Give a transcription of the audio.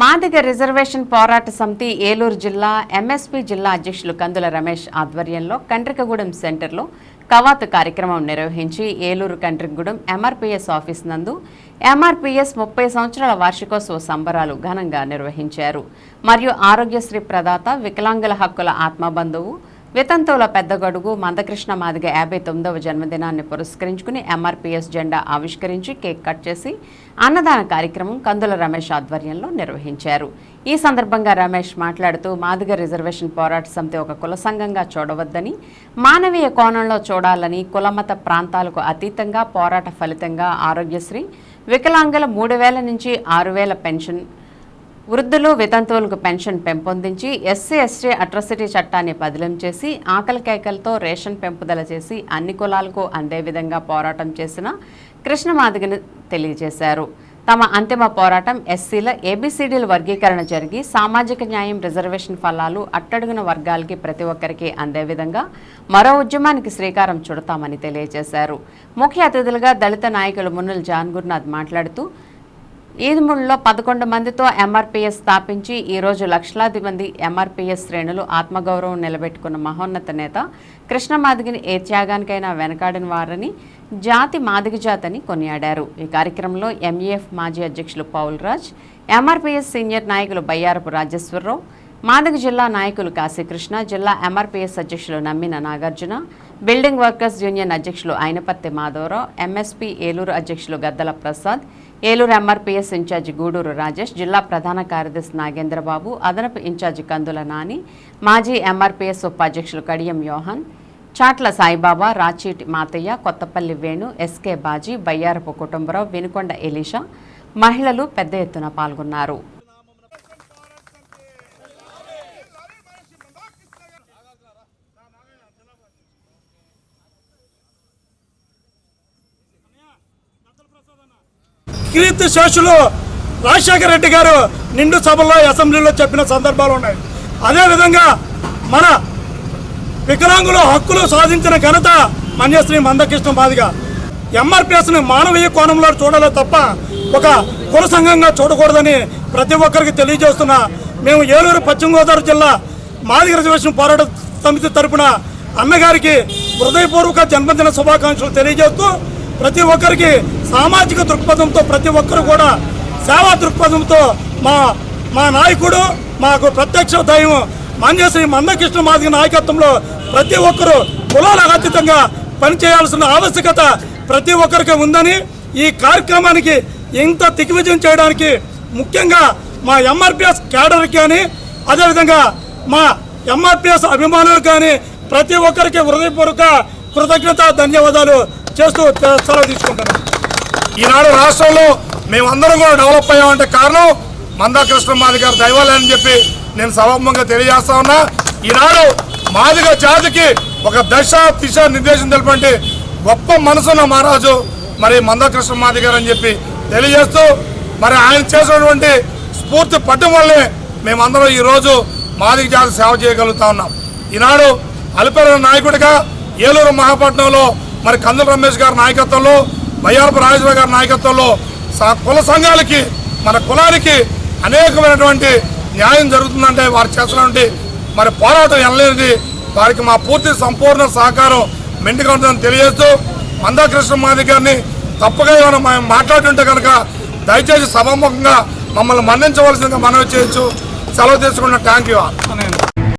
Madiga reservation పోరాట సమితి ఏలూరు జిల్లా ఎంఎస్పీ జిల్లా అధ్యక్షులు కందుల రమేష్ ఆధ్వర్యంలో కంట్రికగూడెం సెంటర్లో కవాతు కార్యక్రమం నిర్వహించి ఏలూరు కంట్రికగూడెం ఎంఆర్పీఎస్ ఆఫీస్ నందు ఎంఆర్పీఎస్ ముప్పై సంవత్సరాల వార్షికోత్సవ సంబరాలు ఘనంగా నిర్వహించారు. మరియు ఆరోగ్యశ్రీ ప్రదాత వికలాంగుల హక్కుల ఆత్మబంధువు వితంతువుల పెద్దగొడుగు మందకృష్ణ మాదిగ యాభై తొమ్మిదవ జన్మదినాన్ని పురస్కరించుకుని ఎంఆర్పీఎస్ జెండా ఆవిష్కరించి కేక్ కట్ చేసి అన్నదాన కార్యక్రమం కందుల రమేష్ ఆధ్వర్యంలో నిర్వహించారు. ఈ సందర్భంగా రమేష్ మాట్లాడుతూ మాదిగ రిజర్వేషన్ పోరాట సమితి ఒక కుల సంఘంగా చూడవద్దని మానవీయ కోణంలో చూడాలని కులమత ప్రాంతాలకు అతీతంగా పోరాట ఫలితంగా ఆరోగ్యశ్రీ వికలాంగుల మూడు వేల నుంచి ఆరు వేల పెన్షన్ వృద్ధులు వితంతువులకు పెన్షన్ పెంపొందించి ఎస్సీ ఎస్టీ అట్రాసిటీ చట్టాన్ని బదిలం చేసి ఆకలి కేకలతో రేషన్ పెంపుదల చేసి అన్ని కులాలకు అందే విధంగా పోరాటం చేసిన కృష్ణమాదిగని తెలియజేశారు. తమ అంతిమ పోరాటం ఎస్సీల ఏబిసిడీల వర్గీకరణ జరిగి సామాజిక న్యాయం రిజర్వేషన్ ఫలాలు అట్టడుగున వర్గాలకి ప్రతి ఒక్కరికి అందే విధంగా మరో ఉద్యమానికి శ్రీకారం చుడతామని తెలియజేశారు. ముఖ్య అతిథులుగా దళిత నాయకులు మున్నుల జాన్గుర్నాథ్ మాట్లాడుతూ ఈదుముడిలో పదకొండు మందితో ఎంఆర్పీఎస్ స్థాపించి ఈరోజు లక్షలాది మంది ఎంఆర్పీఎస్ శ్రేణులు ఆత్మగౌరవం నిలబెట్టుకున్న మహోన్నత నేత కృష్ణ మాదిగిని ఏ త్యాగానికైనా వెనకాడిన వారని జాతి మాదిగి జాతని కొనియాడారు. ఈ కార్యక్రమంలో ఎంఈఎఫ్ మాజీ అధ్యక్షులు పౌల్ రాజ్ ఎంఆర్పీఎస్ సీనియర్ నాయకులు బయ్యారపు రాజేశ్వరరావు మాదక జిల్లా నాయకులు కాశీకృష్ణ జిల్లా ఎంఆర్పీఎస్ అధ్యక్షులు నమ్మిన నాగార్జున బిల్డింగ్ వర్కర్స్ యూనియన్ అధ్యక్షులు అయినపత్తి మాధవరావు ఎంఎస్పీ ఏలూరు అధ్యక్షులు Gaddala Prasad Eluru MRPS in charge Guduru Rajesh జిల్లా ప్రధాన కార్యదర్శి నాగేంద్రబాబు అదనపు ఇన్ఛార్జి కందుల నాని మాజీ ఎంఆర్పీఎస్ ఉపాధ్యక్షులు కడియం యోహన్ చాట్ల సాయిబాబా రాచీటి మాతయ్య కొత్తపల్లి వేణు ఎస్కే బాజీ బయ్యారపు కుటుంబరావు వినుకొండ ఎలీషా మహిళలు పెద్ద ఎత్తున పాల్గొన్నారు. కీర్తి శేషులు రాజశేఖర రెడ్డి గారు నిండు సభలో అసెంబ్లీలో చెప్పిన సందర్భాలు ఉన్నాయి. అదేవిధంగా మన వికలాంగుల హక్కులు సాధించిన ఘనత మన్యశ్రీ మందకృష్ణ మాదిగ. ఎంఆర్పిఎస్ని మానవీయ కోణంలో చూడాలి తప్ప ఒక కుల సంఘంగా చూడకూడదని ప్రతి ఒక్కరికి తెలియజేస్తున్నా. మేము ఏలూరు పశ్చిమ గోదావరి జిల్లా మాదిగ రిజర్వేషన్ పోరాట సమితి తరపున అన్నగారికి హృదయపూర్వక జన్మదిన శుభాకాంక్షలు తెలియజేస్తూ ప్రతి ఒక్కరికి సామాజిక దృక్పథంతో ప్రతి ఒక్కరు కూడా సేవా దృక్పథంతో మా మా నాయకుడు మాకు ప్రత్యక్ష దైవం మంజశ్రీ మందకృష్ణ మాదిగ నాయకత్వంలో ప్రతి ఒక్కరూ కులాలకు అతీతంగా పనిచేయాల్సిన ఆవశ్యకత ప్రతి ఒక్కరికి ఉందని ఈ కార్యక్రమానికి ఇంత దిగ్విజయం చేయడానికి ముఖ్యంగా మా ఎంఆర్పిఎస్ క్యాడర్ కానీ అదేవిధంగా మా ఎంఆర్పిఎస్ అభిమానులు కానీ ప్రతి ఒక్కరికి హృదయపూర్వక కృతజ్ఞత ధన్యవాదాలు చేస్తూ సెలవు తీసుకుంటున్నాను ఈనాడు రాష్ట్రంలో మేమందరం కూడా డెవలప్ అయ్యామంటే కారణం మందాకృష్ణ మాది గారు దైవాలని చెప్పి నేను సభాముఖంగా తెలియజేస్తా ఉన్నా. ఈనాడు మాదిగ జాతికి ఒక దశ దిశ నిర్దేశం తెలిపండి గొప్ప మనసున్న మహారాజు మరి మందాకృష్ణ మాది గారు అని చెప్పి తెలియజేస్తూ మరి ఆయన చేసినటువంటి స్ఫూర్తి పట్టం వల్లే మేమందరం ఈరోజు మాదిగ జాతి సేవ చేయగలుగుతా ఉన్నాం. ఈనాడు అలిపేర నాయకుడిగా ఏలూరు మహాపట్నంలో మరి కందుల రమేష్ గారి నాయకత్వంలో బయ్యారపు రాజేశ్వర గారి నాయకత్వంలో కుల సంఘాలకి మన కులానికి అనేకమైనటువంటి న్యాయం జరుగుతుందంటే వారు చేస్తున్నటువంటి మరి పోరాటం ఎనలేనిది. వారికి మా పూర్తి సంపూర్ణ సహకారం మెండుగా ఉంటుందని తెలియజేస్తూ మందాకృష్ణ మాది గారిని తప్పుగా ఏమైనా మేము మాట్లాడుతుంటే కనుక దయచేసి సభాముఖంగా మమ్మల్ని మన్నించవలసిందిగా మనవి చేయొచ్చు సెలవు తీసుకున్న థ్యాంక్ యూ